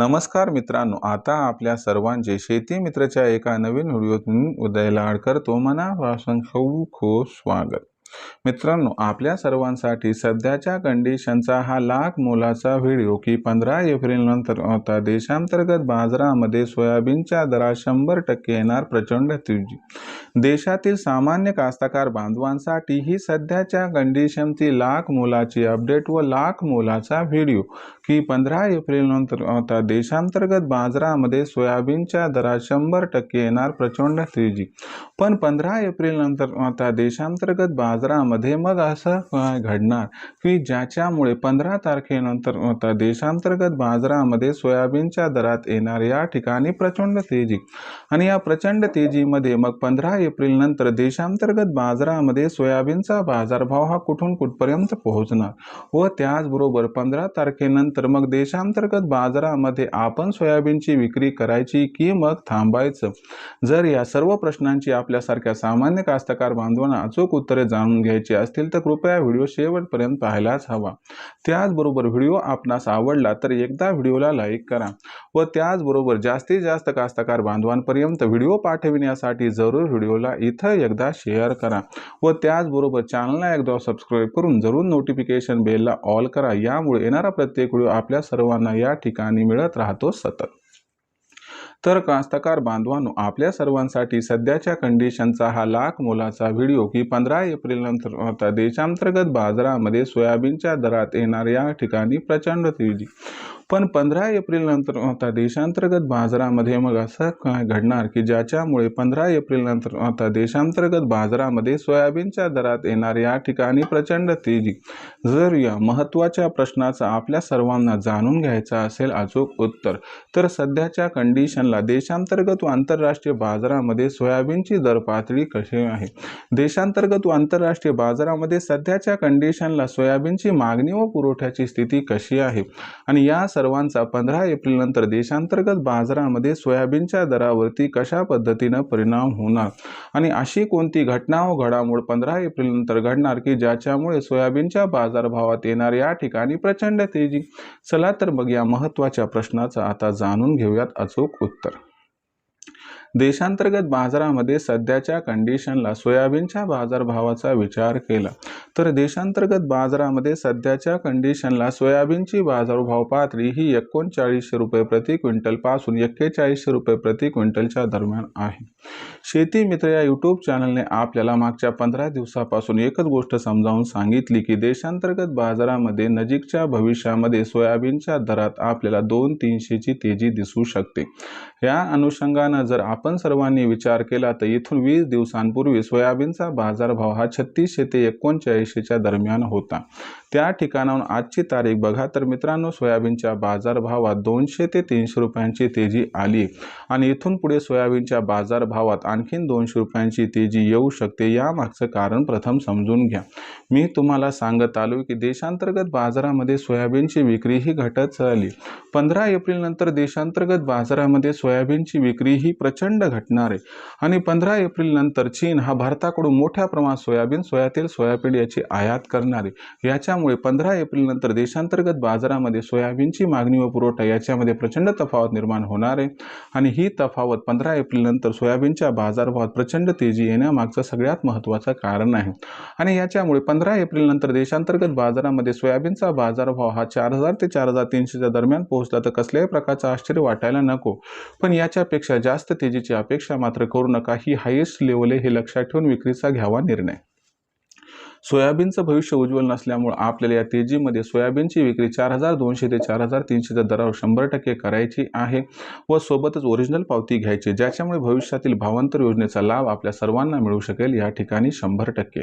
नमस्कार मित्रांनो आता आपल्या सर्वांचे शेती मित्रच्या एका नवीन व्हिडिओतून उदयला करतो. मनापासून खूप खूप स्वागत. मित्रांनो आपल्या सर्वांसाठी सध्याच्या कंडिशनचा हा लाख मोलाचा व्हिडिओ की पंधरा एप्रिल नंतर देशांतर्गत बाजारामध्ये सोयाबीनच्या दरात शंभर टक्के येणार प्रचंड तेजी. देशातील सामान्य कास्तकार बांधवांसाठी ही सध्याच्या कंडिशनची लाख मोलाची अपडेट व लाख मोलाचा व्हिडिओ की पंधरा एप्रिल नंतर होता देशांतर्गत बाजारामध्ये सोयाबीनच्या दरात शंभर टक्के येणार प्रचंड तेजी. पण पंधरा एप्रिल नंतर आता देशांतर्गत बाजारामध्ये मग असं घडणार. की ज्याच्यामुळे पंधरा तारखेनंतर देशांतर्गत बाजारामध्ये सोयाबीनच्या दरात येणार या ठिकाणी प्रचंड तेजी. आणि या प्रचंड तेजीमध्ये मग पंधरा एप्रिल नंतर देशांतर्गत बाजारामध्ये सोयाबीनचा बाजारभाव हा कुठून कुठपर्यंत पोहोचणार? व त्याचबरोबर पंधरा तारखेनंतर मग देशांतर्गत बाजारामध्ये आपण सोयाबीनची विक्री करायची की मग थांबायचं? जर या सर्व प्रश्नांची आपल्यासारख्या सामान्य कास्तकार बांधवांना अचूक उत्तरे जाणून घ्यायचे असतील तर कृपया व्हिडिओ शेवटपर्यंत पाहायलाच हवा. त्याचबरोबर व्हिडिओ आपणास आवडला तर एकदा व्हिडिओला लाईक करा व त्याचबरोबर जास्तीत जास्त कास्तकार बांधवांपर्यंत व्हिडिओ पाठविण्यासाठी जरूर व्हिडिओला इथं एकदा शेअर करा व त्याचबरोबर चॅनलला एकदा सबस्क्राईब करून जरूर नोटिफिकेशन बेलला ऑल करा. यामुळे येणारा प्रत्येक व्हिडिओ आपल्या सर्वांना या ठिकाणी मिळत राहतो सतत. तर कास्तकार बांधवांनो आपल्या सर्वांसाठी सध्याच्या कंडिशनचा हा लाख मोलाचा व्हिडिओ की पंधरा एप्रिल होता देशांतर्गत बाजारामध्ये सोयाबीनच्या दरात येणार या ठिकाणी प्रचंड तेजी. पण पंधरा एप्रिल नंतर आता देशांतर्गत बाजारामध्ये मग असं काय घडणार की ज्याच्यामुळे पंधरा एप्रिल नंतर आता देशांतर्गत बाजारामध्ये सोयाबीनच्या दरात येणार या ठिकाणी प्रचंड तेजी. जर या महत्त्वाच्या प्रश्नाचा आपल्या सर्वांना जाणून घ्यायचा असेल अचूक उत्तर तर सध्याच्या कंडिशनला देशांतर्गत व आंतरराष्ट्रीय बाजारामध्ये सोयाबीनची दर पातळी कशी आहे? देशांतर्गत व आंतरराष्ट्रीय बाजारामध्ये सध्याच्या कंडिशनला सोयाबीनची मागणी व पुरवठ्याची स्थिती कशी आहे? आणि या सर्वांचा पंधरा एप्रिल नंतर देशांतर्गत बाजारामध्ये सोयाबीनच्या दरावरती कशा पद्धतीनं परिणाम होणार? आणि अशी कोणती घटना व घडामोड पंधरा एप्रिल नंतर घडणार की ज्याच्यामुळे सोयाबीनच्या बाजारभावात येणार या ठिकाणी प्रचंड तेजी? चला तर मग या महत्त्वाच्या प्रश्नाचं आता जाणून घेऊयात अचूक उत्तर. देशांतर्गत बाजारामध्ये सध्याच्या कंडिशनला सोयाबीनच्या बाजारभावाचा विचार केला. तर देशांतर्गत बाजारामध्ये सध्याच्या कंडिशनला सोयाबीनची बाजारभाव पातळी ही एकोणचाळीसशे रुपये प्रति क्विंटलपासून एक्केचाळीसशे रुपये प्रति क्विंटलच्या दरम्यान आहे. शेती मित्र या यूट्यूब चॅनलने आपल्याला मागच्या पंधरा दिवसापासून एकच गोष्ट समजावून सांगितली की देशांतर्गत बाजारामध्ये नजीकच्या भविष्यामध्ये सोयाबीनच्या दरात आपल्याला दोन तीनशेची तेजी दिसू शकते. या अनुषंगानं जर आपण सर्वांनी विचार केला तर इथून वीस दिवसांपूर्वी सोयाबीनचा बाजारभाव हा छत्तीसशे ते एकोणचाळीस परीक्षेच्या दरम्यान होता. त्या ठिकाणाहून आजची तारीख बघा तर मित्रांनो सोयाबीनच्या बाजारभावात दोनशे ते तीनशे रुपयांची तेजी आली आणि इथून पुढे सोयाबीनच्या बाजारभावात आणखीन दोनशे रुपयांची तेजी येऊ शकते यामागचं कारण प्रथम समजून घ्या. मी तुम्हाला सांगत आलो की देशांतर्गत बाजारामध्ये सोयाबीनची विक्री ही घटत चालली. पंधरा एप्रिल नंतर देशांतर्गत बाजारामध्ये सोयाबीनची विक्री ही प्रचंड घटणार आहे. आणि पंधरा एप्रिल नंतर चीन हा भारताकडून मोठ्या प्रमाणात सोयाबीन सोयातील सोयाबीन सोयाबीनची आयात करणारे. याच्यामुळे पंधरा एप्रिल नंतर देशांतर्गत बाजारामध्ये सोयाबीनची मागणी व पुरवठा याच्यामध्ये प्रचंड तफावत निर्माण होणार आहे. आणि ही तफावत पंधरा एप्रिल नंतर सोयाबीनच्या बाजारभावात प्रचंड तेजी येण्यामागचं सगळ्यात महत्त्वाचं कारण आहे. आणि याच्यामुळे पंधरा एप्रिल नंतर देशांतर्गत बाजारामध्ये सोयाबीनचा बाजारभाव हा चार हजार ते चार हजार तीनशेच्या दरम्यान पोहोचला तर कसल्याही प्रकारचं आश्चर्य वाटायला नको. पण याच्यापेक्षा जास्त तेजीची अपेक्षा मात्र करू नका. ही हायेस्ट लेवल आहे हे लक्षात ठेवून विक्रीचा घ्यावा निर्णय. सोयाबीनचं भविष्य उज्ज्वल नसल्यामुळे आपल्याला या तेजीमध्ये सोयाबीनची विक्री चार हजार दोनशे ते चार हजार तीनशेच्या दरावर शंभर टक्के करायची आहे व सोबतच ओरिजिनल पावती घ्यायची ज्याच्यामुळे भविष्यातील भावांतर योजनेचा लाभ आपल्या सर्वांना मिळू शकेल. या ठिकाणी शंभर टक्के.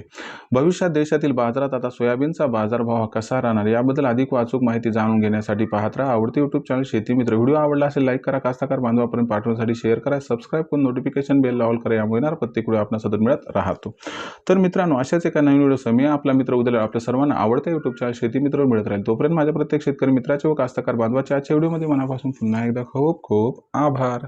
भविष्यात देशातील बाजारात आता सोयाबीनचा बाजारभाव कसा राहणार याबद्दल अधिक वाचूक माहिती जाणून घेण्यासाठी पाहत राहा. आवडते यूट्यूब चॅनल शेती मित्र व्हिडिओ आवडला असेल लाईक करा. कास्ताकार बांधवापर्यंत पाठवण्यासाठी शेअर करा. सबस्क्राईब करून नोटिफिकेशन बेल ऑल करा. यामुळे येणार प्रत्येक व्हिडिओ आपण सतत मिळत राहतो. तर मित्रांनो अशाच एका नवीन व्हिडिओ मी आपला मित्र उद्या. आपल्या सर्वांना आवडत्या युट्यूब चॅनल शेती मित्र मिळत राहील. तोपर्यंत माझ्या प्रत्येक शेतकरी मित्राचे व कास्तकार बांधवाच्या आजच्या व्हिडिओमध्ये मनापासून पुन्हा एकदा खूप खूप आभार.